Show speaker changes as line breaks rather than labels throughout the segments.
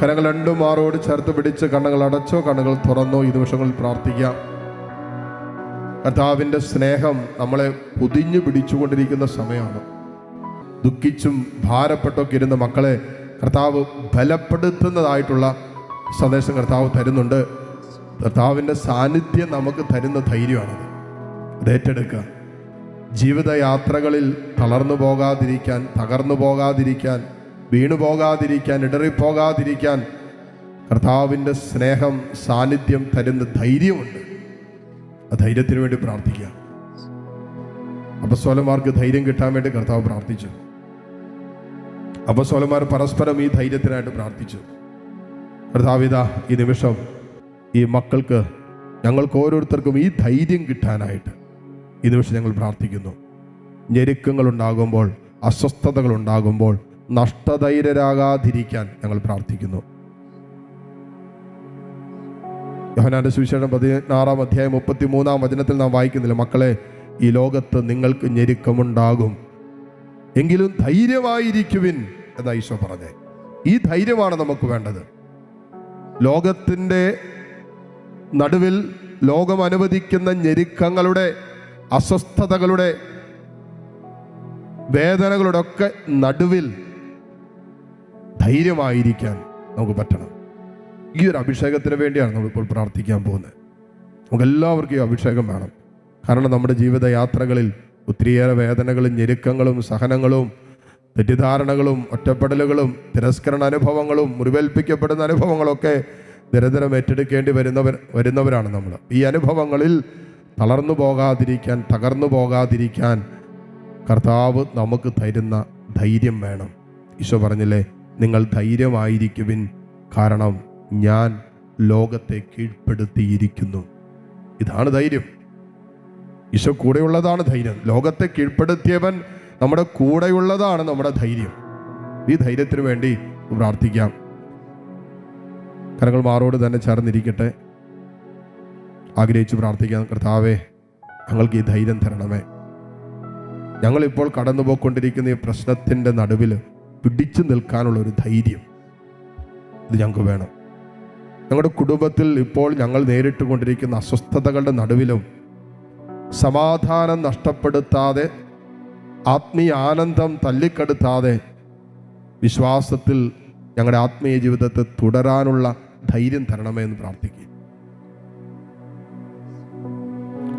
കരങ്ങൾ രണ്ടും ആറോട് ചേർത്ത് പിടിച്ച് കണ്ണുകൾ അടച്ചോ കണ്ണുകൾ തുറന്നോ ഈ നിമിഷങ്ങളിൽ പ്രാർത്ഥിക്കാം. കർത്താവിന്റെ സ്നേഹം നമ്മളെ പൊതിഞ്ഞു പിടിച്ചുകൊണ്ടിരിക്കുന്ന സമയമാണ്. ദുഃഖിച്ചും ഭാരപ്പെട്ടൊക്കെ ഇരുന്ന മക്കളെ കർത്താവ് ബലപ്പെടുത്തുന്നതായിട്ടുള്ള സന്ദേശം കർത്താവ് തരുന്നുണ്ട്. കർത്താവിന്റെ സാന്നിധ്യം നമുക്ക് തരുന്ന ധൈര്യമാണത്. അത് ഏറ്റെടുക്കുക. ജീവിതയാത്രകളിൽ തളർന്നു പോകാതിരിക്കാൻ തകർന്നു പോകാതിരിക്കാൻ വീണു പോകാതിരിക്കാൻ ഇടറിപ്പോകാതിരിക്കാൻ കർത്താവിന്റെ സ്നേഹം സാന്നിധ്യം തരുന്ന ധൈര്യമുണ്ട്. ആ ധൈര്യത്തിന് വേണ്ടി പ്രാർത്ഥിക്കുക. അപസ്വലന്മാർക്ക് ധൈര്യം കിട്ടാൻ വേണ്ടി കർത്താവ് പ്രാർത്ഥിച്ചു. അപസ്വലന്മാർ പരസ്പരം ഈ ധൈര്യത്തിനായിട്ട് പ്രാർത്ഥിച്ചു. കർത്താവിത ഈ നിമിഷം ഈ മക്കൾക്ക് ഞങ്ങൾക്ക് ഓരോരുത്തർക്കും ഈ ധൈര്യം കിട്ടാനായിട്ട് ഈ നിമിഷം ഞങ്ങൾ പ്രാർത്ഥിക്കുന്നു. ഞെരുക്കങ്ങൾ ഉണ്ടാകുമ്പോൾ അസ്വസ്ഥതകൾ ഉണ്ടാകുമ്പോൾ നഷ്ടധൈര്യരാകാതിരിക്കാൻ ഞങ്ങൾ പ്രാർത്ഥിക്കുന്നു. യോഹനാന്റെ സുവിശേഷം പതിനാറാം അധ്യായം മുപ്പത്തി മൂന്നാം വചനത്തിൽ നാം വായിക്കുന്നില്ല. മക്കളെ ഈ ലോകത്ത് നിങ്ങൾക്ക് ഞെരുക്കമുണ്ടാകും. എങ്കിലും ധൈര്യമായിരിക്കുവിൻ എന്ന ഈശോ പറഞ്ഞേ. ഈ ധൈര്യമാണ് നമുക്ക് വേണ്ടത്. ലോകത്തിന്റെ നടുവിൽ ലോകം അനുവദിക്കുന്ന ഞെരുക്കങ്ങളുടെ അസ്വസ്ഥതകളുടെ വേദനകളുടെ ഒക്കെ നടുവിൽ ധൈര്യമായിരിക്കാൻ നമുക്ക് പറ്റണം. ഈ ഒരു അഭിഷേകത്തിന് വേണ്ടിയാണ് നമ്മളിപ്പോൾ പ്രാർത്ഥിക്കാൻ പോകുന്നത്. നമുക്കെല്ലാവർക്കും ഈ അഭിഷേകം വേണം. കാരണം നമ്മുടെ ജീവിതയാത്രകളിൽ ഒത്തിരിയേറെ വേദനകളും ഞെരുക്കങ്ങളും സഹനങ്ങളും തെറ്റിദ്ധാരണകളും ഒറ്റപ്പെടലുകളും തിരസ്കരണ അനുഭവങ്ങളും മുറിവേൽപ്പിക്കപ്പെടുന്ന അനുഭവങ്ങളൊക്കെ നിരന്തരം ഏറ്റെടുക്കേണ്ടി വരുന്നവർ വരുന്നവരാണ് നമ്മൾ. ഈ അനുഭവങ്ങളിൽ തളർന്നു പോകാതിരിക്കാൻ തകർന്നു പോകാതിരിക്കാൻ കർത്താവ് നമുക്ക് തരുന്ന ധൈര്യം വേണം. ഈശോ പറഞ്ഞില്ലേ നിങ്ങൾ ധൈര്യമായിരിക്കുവിൻ. കാരണം ഞാൻ ലോകത്തെ കീഴ്പ്പെടുത്തിയിരിക്കുന്നു. ഇതാണ് ധൈര്യം. ഈശോ കൂടെയുള്ളതാണ് ധൈര്യം. ലോകത്തെ കീഴ്പ്പെടുത്തിയവൻ നമ്മുടെ കൂടെയുള്ളതാണ് നമ്മുടെ ധൈര്യം. ഈ ധൈര്യത്തിന് വേണ്ടി പ്രാർത്ഥിക്കാം. കരങ്ങൾ മാറോട് തന്നെ ചേർന്നിരിക്കട്ടെ. ആഗ്രഹിച്ച് പ്രാർത്ഥിക്കാം. കർത്താവേ ഞങ്ങൾക്ക് ഈ ധൈര്യം തരണമേ. ഞങ്ങളിപ്പോൾ കടന്നുപോയിക്കൊണ്ടിരിക്കുന്ന ഈ പ്രശ്നത്തിന്റെ നടുവിൽ പിടിച്ചു നിൽക്കാനുള്ള ഒരു ധൈര്യം ഇത് ഞങ്ങൾക്ക് വേണം. ഞങ്ങളുടെ കുടുംബത്തിൽ ഇപ്പോൾ ഞങ്ങൾ നേരിട്ട് കൊണ്ടിരിക്കുന്ന അസ്വസ്ഥതകളുടെ നടുവിലും സമാധാനം നഷ്ടപ്പെടുത്താതെ ആത്മീയ ആനന്ദം തല്ലിക്കെടുത്താതെ വിശ്വാസത്തിൽ ഞങ്ങളുടെ ആത്മീയ ജീവിതത്തെ തുടരാനുള്ള ധൈര്യം തരണമേ എന്ന് പ്രാർത്ഥിക്കുക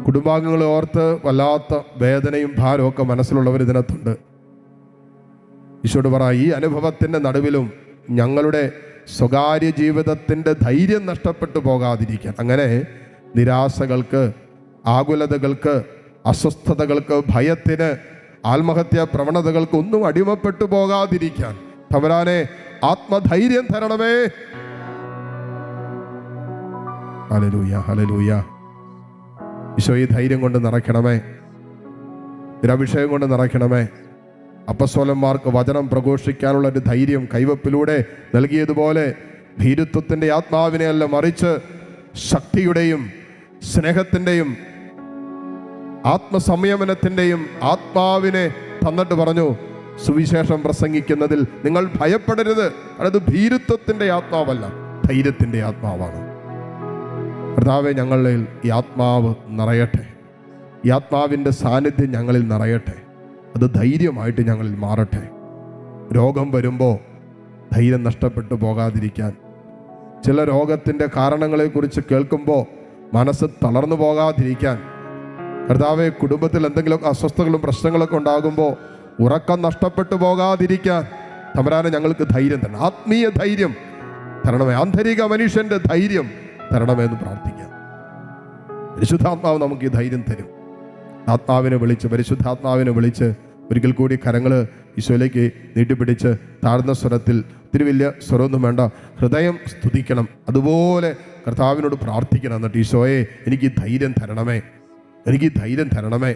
കുടുംബാംഗങ്ങളെ ഓർത്ത് വല്ലാത്ത വേദനയും ഭാരവും ഒക്കെ മനസ്സിലുള്ളവർ ഇതിനകത്തുണ്ട്. ഈശോട് പറ ഈ അനുഭവത്തിന്റെ നടുവിലും ഞങ്ങളുടെ സ്വകാര്യ ജീവിതത്തിന്റെ ധൈര്യം നഷ്ടപ്പെട്ടു പോകാതിരിക്കാൻ. അങ്ങനെ നിരാശകൾക്ക് ആകുലതകൾക്ക് അസ്വസ്ഥതകൾക്ക് ഭയത്തിന് ആത്മഹത്യാ പ്രവണതകൾക്ക് ഒന്നും അടിമപ്പെട്ടു പോകാതിരിക്കാൻ. തവരാനെ ആത്മധൈര്യം തരണമേ. ഹലലൂയ ഹലലൂയ ഈശോ ഈ ധൈര്യം കൊണ്ട് നിറയ്ക്കണമേ. ഒരു അഭിഷേകം കൊണ്ട് നിറയ്ക്കണമേ. അപ്പസ്വലന്മാർക്ക് വചനം പ്രഘോഷിക്കാനുള്ള ഒരു ധൈര്യം കൈവപ്പിലൂടെ നൽകിയതുപോലെ ഭീരുത്വത്തിന്റെ ആത്മാവിനെയല്ല മറിച്ച് ശക്തിയുടെയും സ്നേഹത്തിന്റെയും ആത്മസംയമനത്തിന്റെയും ആത്മാവിനെ തന്നിട്ട് പറഞ്ഞു സുവിശേഷം പ്രസംഗിക്കുന്നതിൽ നിങ്ങൾ ഭയപ്പെടരുത്. അതായത് ഭീരുത്വത്തിന്റെ ആത്മാവല്ല ധൈര്യത്തിന്റെ ആത്മാവാണ്. കർത്താവെ ഞങ്ങളിൽ ഈ ആത്മാവ് നിറയട്ടെ. ഈ ആത്മാവിന്റെ സാന്നിധ്യം ഞങ്ങളിൽ നിറയട്ടെ. അത് ധൈര്യമായിട്ട് ഞങ്ങളിൽ മാറട്ടെ. രോഗം വരുമ്പോൾ ധൈര്യം നഷ്ടപ്പെട്ടു പോകാതിരിക്കാൻ. ചില രോഗത്തിന്റെ കാരണങ്ങളെക്കുറിച്ച് കേൾക്കുമ്പോൾ മനസ്സ് തളർന്നു പോകാതിരിക്കാൻ. കർത്താവെ കുടുംബത്തിൽ എന്തെങ്കിലും അസ്വസ്ഥകളും പ്രശ്നങ്ങളൊക്കെ ഉണ്ടാകുമ്പോൾ ഉറക്കം നഷ്ടപ്പെട്ടു പോകാതിരിക്കാൻ തമരാനെ ഞങ്ങൾക്ക് ധൈര്യം തരണം. ആത്മീയ ധൈര്യം തരണമേ. ആന്തരിക മനുഷ്യന്റെ ധൈര്യം തരണമേ എന്ന് പ്രാർത്ഥിക്കാം. പരിശുദ്ധാത്മാവ് നമുക്ക് ഈ ധൈര്യം തരും. ആത്മാവിനെ വിളിച്ച് പരിശുദ്ധാത്മാവിനെ വിളിച്ച് ഒരിക്കൽ കൂടി കരങ്ങൾ ഈശോയിലേക്ക് നീട്ടിപ്പിടിച്ച് താഴ്ന്ന സ്വരത്തിൽ ഒത്തിരി വലിയ സ്വരമൊന്നും വേണ്ട ഹൃദയം സ്തുതിക്കണം. അതുപോലെ കർത്താവിനോട് പ്രാർത്ഥിക്കണം എന്നിട്ട് ഈശോയെ എനിക്ക് ധൈര്യം തരണമേ. എനിക്ക് ധൈര്യം തരണമേ.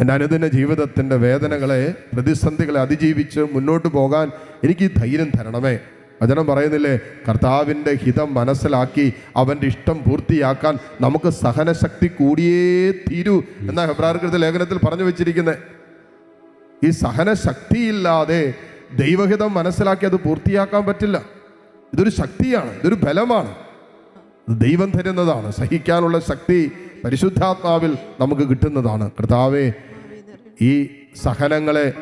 എന്റെ അനുദിന ജീവിതത്തിന്റെ വേദനകളെ പ്രതിസന്ധികളെ അതിജീവിച്ച് മുന്നോട്ട് പോകാൻ എനിക്ക് ധൈര്യം തരണമേ. വചനം പറയുന്നില്ലേ? കർത്താവിന്റെ ഹിതം മനസ്സിലാക്കി അവന്റെ ഇഷ്ടം പൂർത്തിയാക്കാൻ നമുക്ക് സഹനശക്തി കൂടിയേ തീരൂ എന്ന ഹെബ്രാർകൃത ലേഖനത്തിൽ പറഞ്ഞു വെച്ചിരിക്കുന്നത് ഈ സഹന ശക്തിയില്ലാതെ ദൈവഹിതം മനസ്സിലാക്കി അത് പൂർത്തിയാക്കാൻ പറ്റില്ല. ഇതൊരു ശക്തിയാണ് ഇതൊരു ബലമാണ്. ദൈവം തരുന്നതാണ് സഹിക്കാനുള്ള ശക്തി പരിശുദ്ധാത്മാവിൽ നമുക്ക് കിട്ടുന്നതാണ്. കർത്താവേ ഈ സഹനങ്ങളെ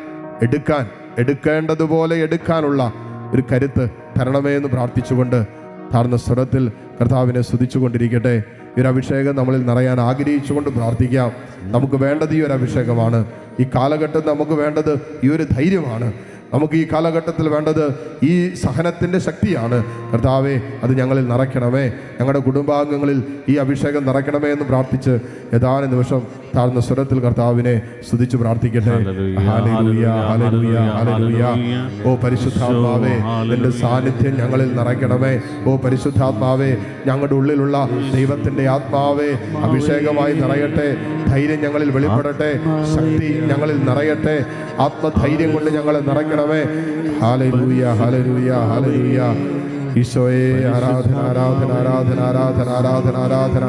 എടുക്കാൻ എടുക്കേണ്ടതുപോലെ എടുക്കാനുള്ള ഒരു കരുത്ത് തരണമേ എന്ന് പ്രാർത്ഥിച്ചുകൊണ്ട് താഴ്ന്ന സ്വരത്തിൽ കർത്താവിനെ സ്തുതിച്ചുകൊണ്ടിരിക്കട്ടെ. ഒരു അഭിഷേകം നമ്മളിൽ നിറയാൻ ആഗ്രഹിച്ചുകൊണ്ട് പ്രാർത്ഥിക്കാം. നമുക്ക് വേണ്ടത് ഈ ഒരു അഭിഷേകമാണ്. ഈ കാലഘട്ടം നമുക്ക് വേണ്ടത് ഈ ഒരു ധൈര്യമാണ്. നമുക്ക് ഈ കാലഘട്ടത്തിൽ വേണ്ടത് ഈ സഹനത്തിന്റെ ശക്തിയാണ്. കർത്താവേ അത് ഞങ്ങളിൽ നിറയ്ക്കണമേ. ഞങ്ങളുടെ കുടുംബാംഗങ്ങളിൽ ഈ അഭിഷേകം നിറയ്ക്കണമേ എന്ന് പ്രാർത്ഥിച്ച് ഏതാനും നിമിഷം താഴ്ന്ന സ്വരത്തിൽ കർത്താവിനെ സ്തുതിച്ച് പ്രാർത്ഥിക്കട്ടെ. ഓ പരിശുദ്ധാത്മാവേ നിന്റെ സാന്നിധ്യം ഞങ്ങളിൽ നിറയ്ക്കണമേ. ഓ പരിശുദ്ധാത്മാവേ ഞങ്ങളുടെ ഉള്ളിലുള്ള ദൈവത്തിന്റെ ആത്മാവേ അഭിഷേകമായി നിറയട്ടെ. ധൈര്യം ഞങ്ങളിൽ വെളിപ്പെടട്ടെ. ശക്തി ഞങ്ങളിൽ നിറയട്ടെ. ആത്മധൈര്യം കൊണ്ട് ഞങ്ങളെ നിറയ്ക്കണമേ ഹാലലൂയ ഹാലലൂയ ഹാലലൂയ ഈശോയെ ആരാധന ആരാധന ആരാധന ആരാധന ആരാധന ആരാധന.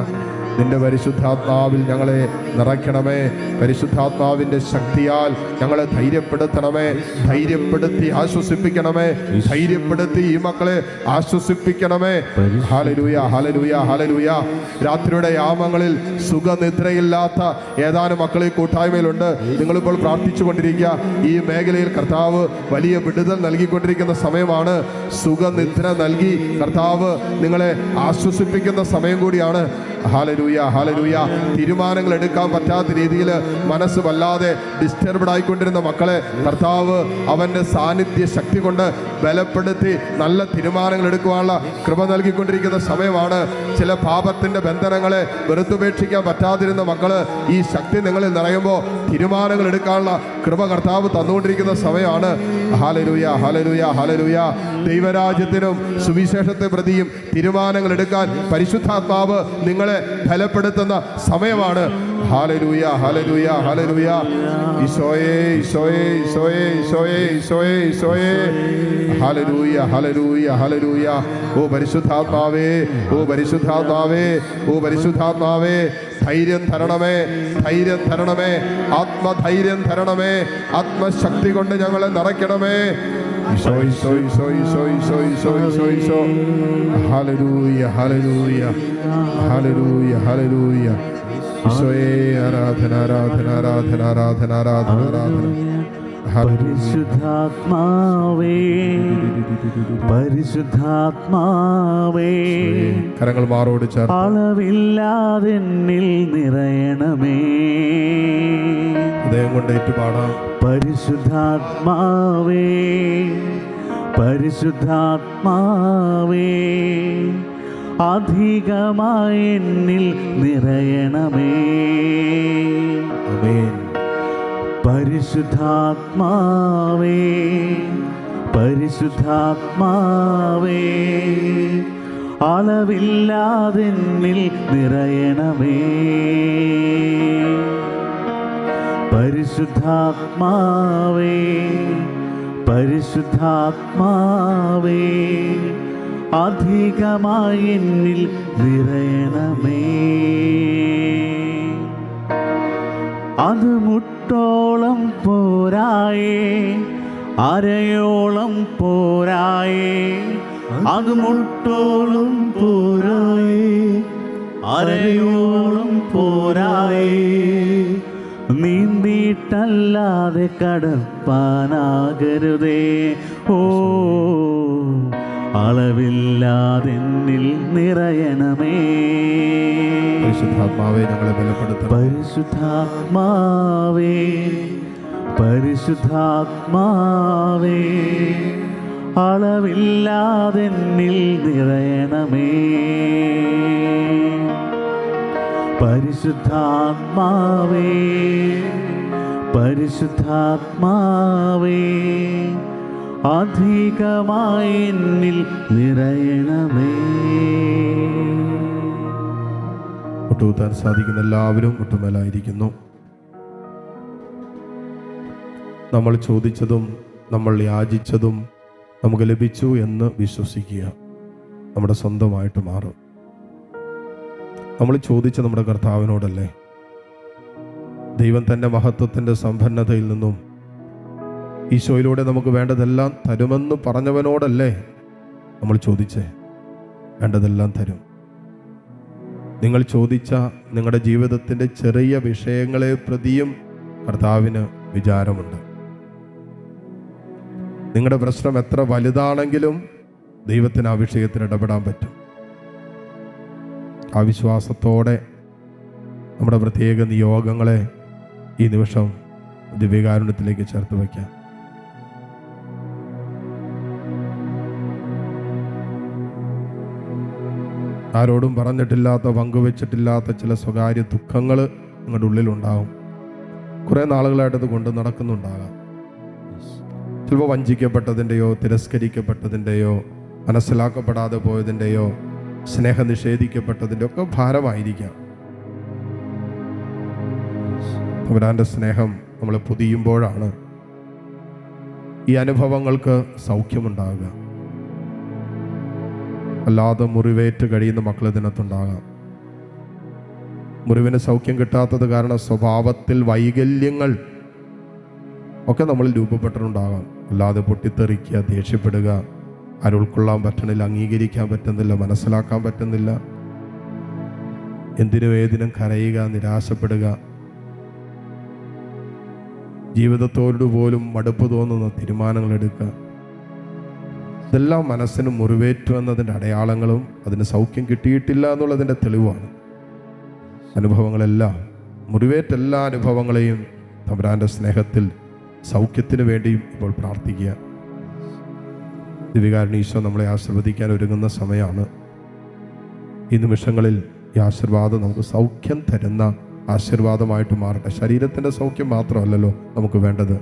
നിന്റെ പരിശുദ്ധാത്മാവിൽ ഞങ്ങളെ നിറയ്ക്കണമേ. പരിശുദ്ധാത്മാവിന്റെ ശക്തിയാൽ ഞങ്ങളെ ധൈര്യപ്പെടുത്തണമേ. ധൈര്യപ്പെടുത്തി ആശ്വസിപ്പിക്കണമേ. ധൈര്യപ്പെടുത്തി ഈ മക്കളെ ആശ്വസിപ്പിക്കണമേ. ഹാലലൂയ ഹാലലൂയ ഹാലലൂയ രാത്രിയുടെ യാമങ്ങളിൽ സുഖനിദ്രയില്ലാത്ത ഏതാനും മക്കളെ കൂട്ടായ്മയിലുണ്ട്. നിങ്ങളിപ്പോൾ പ്രാർത്ഥിച്ചു കൊണ്ടിരിക്കുക. ഈ മേഖലയിൽ കർത്താവ് വലിയ വിടുതൽ നൽകിക്കൊണ്ടിരിക്കുന്ന സമയമാണ്. സുഖനിദ്ര നൽകി കർത്താവ് നിങ്ങളെ ആശ്വസിപ്പിക്കുന്ന സമയം കൂടിയാണ്. ഹാലലൂയ ഹാലരൂയ തീരുമാനങ്ങൾ എടുക്കാൻ പറ്റാത്ത രീതിയിൽ മനസ്സ് വല്ലാതെ ഡിസ്റ്റർബ്ഡ് ആയിക്കൊണ്ടിരുന്ന മക്കളെ കർത്താവ് അവന്റെ സാന്നിധ്യ ശക്തി കൊണ്ട് ബലപ്പെടുത്തി നല്ല തീരുമാനങ്ങൾ എടുക്കുവാനുള്ള കൃപ നൽകിക്കൊണ്ടിരിക്കുന്ന സമയമാണ്. ചില പാപത്തിന്റെ ബന്ധനങ്ങളെ വെറുത്തുപേക്ഷിക്കാൻ പറ്റാതിരുന്ന മക്കൾ ഈ ശക്തി നിങ്ങളിൽ നിറയുമ്പോൾ തീരുമാനങ്ങൾ എടുക്കാനുള്ള കൃപ കർത്താവ് തന്നുകൊണ്ടിരിക്കുന്ന സമയമാണ്. ഹാലരൂയ ഹാലരൂയ ഹാലരൂയ ദൈവരാജ്യത്തിനും സുവിശേഷത്തെ പ്രതിയും തീരുമാനങ്ങൾ എടുക്കാൻ പരിശുദ്ധാത്മാവ് നിങ്ങളെ ബലപ്പെടുത്തുന്ന സമയമാണ്. ഹാലരൂയ ഹാലരൂയ ഹാലരൂയ ഈശോയെ ഈശോയെ ഈശോയെ ഈശോയെ ഈശോയെ ഈശോയെ. ഹാലരൂയ ഹാലരൂയ ഹാലരൂയ ഓ പരിശുദ്ധാത്മാവേ ഓ പരിശുദ്ധാത്മാവേ ഓ പരിശുദ്ധാത്മാവേ. ധൈര്യം തരണമേ ധൈര്യം തരണമേ ആത്മധൈര്യം തരണമേ ആത്മശക്തി കൊണ്ട് ഞങ്ങളെ നിറയ്ക്കണമേ. soy, ആരാധന ആരാധന ആരാധന ആരാധന ആരാധന ആരാധന.
പരിശുദ്ധാത്മാവേ പരിശുദ്ധാത്മാവേ
കരങ്ങൾ മാറോട് ചേർത്ത്.
അളവില്ലാതെന്നിൽ നിറയണമേ.
ഹൃദയം കൊണ്ട് ഏറ്റുപാടാം.
പരിശുദ്ധാത്മാവേ പരിശുദ്ധാത്മാവേ അധികമായി എന്നിൽ നിറയണമേ.
ആമേൻ.
പരിശുദ്ധാത്മാവേ പരിശുദ്ധാത്മാവേ അളവില്ലാതെന്നിൽ നിറയണമേ. പരിശുദ്ധാത്മാവേ പരിശുദ്ധാത്മാവേ അധികമായി എന്നിൽ നിറയണമേ. അത് മുട്ടോളം പോരായേ അരയോളം പോരായേ അത് മുട്ടോളം പോരായേ അരയോളം പോരായേ. നീന്തിയിട്ടല്ലാതെ കടപ്പാനാകരുതേ. ഓ അളവില്ലാതെന്നിൽ നിറയണമേ.
പരിശുദ്ധാത്മാവേ ഞങ്ങളെ ബലപ്പെടുത്തണം.
പരിശുദ്ധാത്മാവേ പരിശുദ്ധാത്മാവേ അളവില്ലാതെന്നിൽ നിറയണമേ. പരിശുദ്ധാത്മാവേ പരിശുദ്ധാത്മാവേ അധികമായി എന്നിൽ നിറയണമേ.
ഒട്ടുകൂത്താൻ സാധിക്കുന്ന എല്ലാവരും ഒട്ടുമേലായിരിക്കുന്നു. നമ്മൾ ചോദിച്ചതും നമ്മൾ യാചിച്ചതും നമുക്ക് ലഭിച്ചു എന്ന് വിശ്വസിക്കുക നമ്മുടെ സ്വന്തമായിട്ട് മാറും. നമ്മൾ ചോദിച്ച നമ്മുടെ കർത്താവിനോടല്ലേ? ദൈവം തന്റെ മഹത്വത്തിന്റെ സമ്പന്നതയിൽ നിന്നും ഈശോയിലൂടെ നമുക്ക് വേണ്ടതെല്ലാം തരുമെന്ന് പറഞ്ഞവനോടല്ലേ നമ്മൾ ചോദിച്ചേ? വേണ്ടതെല്ലാം തരും. നിങ്ങൾ ചോദിച്ച നിങ്ങളുടെ ജീവിതത്തിന്റെ ചെറിയ വിഷയങ്ങളെ പ്രതിയും കർത്താവിന് വിചാരമുണ്ട്. നിങ്ങളുടെ പ്രശ്നം എത്ര വലുതാണെങ്കിലും ദൈവത്തിന് ആ വിഷയത്തിൽ ഇടപെടാൻ പറ്റും. ആ വിശ്വാസത്തോടെ നമ്മുടെ പ്രത്യേക നിയോഗങ്ങളെ ഈ നിമിഷം ദിവ്യകാരുണ്യത്തിലേക്ക് ചേർത്ത് വയ്ക്കാം. ആരോടും പറഞ്ഞിട്ടില്ലാത്ത പങ്കുവെച്ചിട്ടില്ലാത്ത ചില സ്വകാര്യ ദുഃഖങ്ങൾ നിങ്ങളുടെ ഉള്ളിലുണ്ടാകും കുറേ നാളുകളായിട്ട് അത് കൊണ്ട് നടക്കുന്നുണ്ടാകാം. ചിലപ്പോൾ വഞ്ചിക്കപ്പെട്ടതിന്റെയോ തിരസ്കരിക്കപ്പെട്ടതിന്റെയോ മനസ്സിലാക്കപ്പെടാതെ പോയതിന്റെയോ സ്നേഹം നിഷേധിക്കപ്പെട്ടതിന്റെ ഒക്കെ ഭാരമായിരിക്കാം. അവരാന്റെ സ്നേഹം നമ്മൾ പൊതിയുമ്പോഴാണ് ഈ അനുഭവങ്ങൾക്ക് സൗഖ്യമുണ്ടാകുക. അല്ലാതെ മുറിവേറ്റ് കഴിയുന്ന മക്കൾ ഇതിനകത്തുണ്ടാകാം. മുറിവിന് സൗഖ്യം കിട്ടാത്തത് കാരണം സ്വഭാവത്തിൽ വൈകല്യങ്ങൾ ഒക്കെ നമ്മൾ രൂപപ്പെട്ടിട്ടുണ്ടാകാം. അല്ലാതെ പൊട്ടിത്തെറിക്കുക ദേഷ്യപ്പെടുക ആരും ഉൾക്കൊള്ളാൻ പറ്റണില്ല അംഗീകരിക്കാൻ പറ്റുന്നില്ല മനസ്സിലാക്കാൻ പറ്റുന്നില്ല. എന്തിനു ഏതിനും കരയുക നിരാശപ്പെടുക. ജീവിതത്തോട് പോലും മടുപ്പ് തോന്നുന്ന തീരുമാനങ്ങൾ എടുക്കുക. ഇതെല്ലാം മനസ്സിന് മുറിവേറ്റു എന്നതിന്റെ അടയാളങ്ങളും അതിന് സൗഖ്യം കിട്ടിയിട്ടില്ല എന്നുള്ളതിന്റെ തെളിവാണ്. അനുഭവങ്ങളെല്ലാം മുറിവേറ്റ എല്ലാ അനുഭവങ്ങളെയും തമ്പുരാന്റെ സ്നേഹത്തിൽ സൗഖ്യത്തിന് വേണ്ടിയും ഇപ്പോൾ പ്രാർത്ഥിക്കുക. ദിവികാരണീശോ നമ്മളെ ആശീർവദിക്കാൻ ഒരുങ്ങുന്ന സമയമാണ്. ഈ നിമിഷങ്ങളിൽ ഈ ആശീർവാദം നമുക്ക് സൗഖ്യം തരുന്ന ആശീർവാദമായിട്ട് മാറട്ടെ. ശരീരത്തിന്റെ സൗഖ്യം മാത്രമല്ലല്ലോ നമുക്ക് വേണ്ടത്.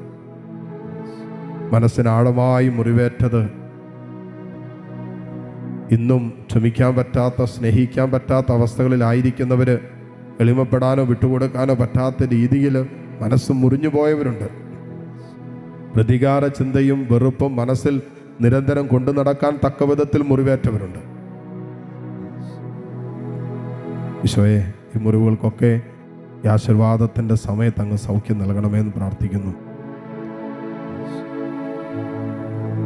മനസ്സിനാഴമായി മുറിവേറ്റത് ഇന്നും ക്ഷമിക്കാൻ പറ്റാത്ത സ്നേഹിക്കാൻ പറ്റാത്ത അവസ്ഥകളിലായിരിക്കുന്നവർ എളിമപ്പെടാനോ വിട്ടുകൊടുക്കാനോ പറ്റാത്ത രീതിയിൽ മനസ്സ് മുറിഞ്ഞു പോയവരുണ്ട്. പ്രതികാര ചിന്തയും വെറുപ്പും മനസ്സിൽ നിരന്തരം കൊണ്ടു നടക്കാൻ തക്ക വിധത്തിൽ മുറിവേറ്റവരുണ്ട്. ഈശോയെ ഈ മുറിവുകൾക്കൊക്കെ ഈ ആശീർവാദത്തിന്റെ സമയത്ത് അങ്ങ് സൗഖ്യം നൽകണമെന്ന് പ്രാർത്ഥിക്കുന്നു.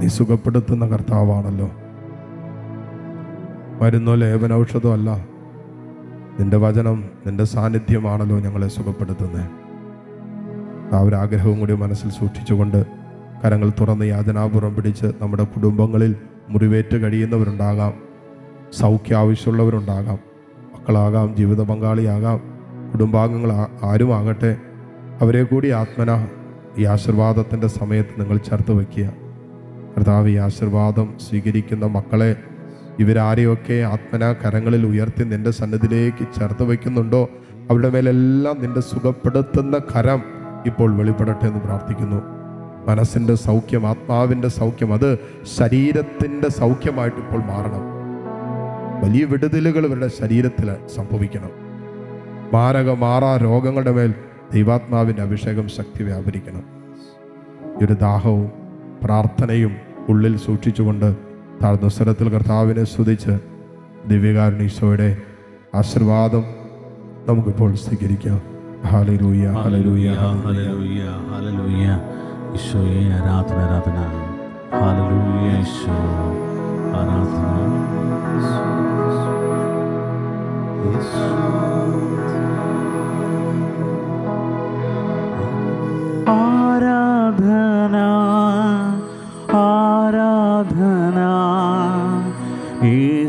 നീ സുഖപ്പെടുത്തുന്ന കർത്താവാണല്ലോ. മരുന്നോ ലേപനൌഷധമോ അല്ല. നിന്റെ വചനം നിന്റെ സാന്നിധ്യമാണല്ലോ ഞങ്ങളെ സുഖപ്പെടുത്തുന്നത് ആ ഒരു ആഗ്രഹവും കൂടി മനസ്സിൽ സൂക്ഷിച്ചുകൊണ്ട് കരങ്ങൾ തുറന്ന് യാതനാപുറം പിടിച്ച് നമ്മുടെ കുടുംബങ്ങളിൽ മുറിവേറ്റ് കഴിയുന്നവരുണ്ടാകാം. സൗഖ്യ ആവശ്യമുള്ളവരുണ്ടാകാം. മക്കളാകാം ജീവിത പങ്കാളിയാകാം. കുടുംബാംഗങ്ങൾ ആരുമാകട്ടെ. അവരെ കൂടി ആത്മന ഈ ആശീർവാദത്തിന്റെ സമയത്ത് നിങ്ങൾ ചേർത്ത് വയ്ക്കുക. കർത്താവ് ഈ ആശീർവാദം സ്വീകരിക്കുന്ന മക്കളെ ഇവരാരെയൊക്കെ ആത്മന കരങ്ങളിൽ ഉയർത്തി നിന്റെ സന്നദ്ധിയിലേക്ക് ചേർത്ത് വയ്ക്കുന്നുണ്ടോ? അവരുടെ മേലെല്ലാം നിന്റെ സുഖപ്പെടുത്തുന്ന കരം ഇപ്പോൾ വെളിപ്പെടട്ടെ എന്ന് പ്രാർത്ഥിക്കുന്നു. മനസ്സിന്റെ സൗഖ്യം ആത്മാവിന്റെ സൗഖ്യം അത് ശരീരത്തിന്റെ സൗഖ്യമായിട്ട് ഇപ്പോൾ മാറണം. വലിയ വിടുതലുകൾ ഇവരുടെ ശരീരത്തിൽ സംഭവിക്കണം. മാരക മാറാ രോഗങ്ങളുടെ മേൽ ദൈവാത്മാവിന്റെ അഭിഷേകം ശക്തി വ്യാപരിക്കണം. ഒരു ദാഹവും പ്രാർത്ഥനയും ഉള്ളിൽ സൂക്ഷിച്ചുകൊണ്ട് താഴ്ന്ന സ്ഥലത്തിൽ കർത്താവിനെ സ്തുതിച്ച് ദിവ്യകാരുണീശോയുടെ ആശീർവാദം നമുക്കിപ്പോൾ സ്വീകരിക്കാം. ഹാലലൂയ
ഈശോയെ ആരാധന ഈശോ. ആരാധന. ആരാധന ആരാധന.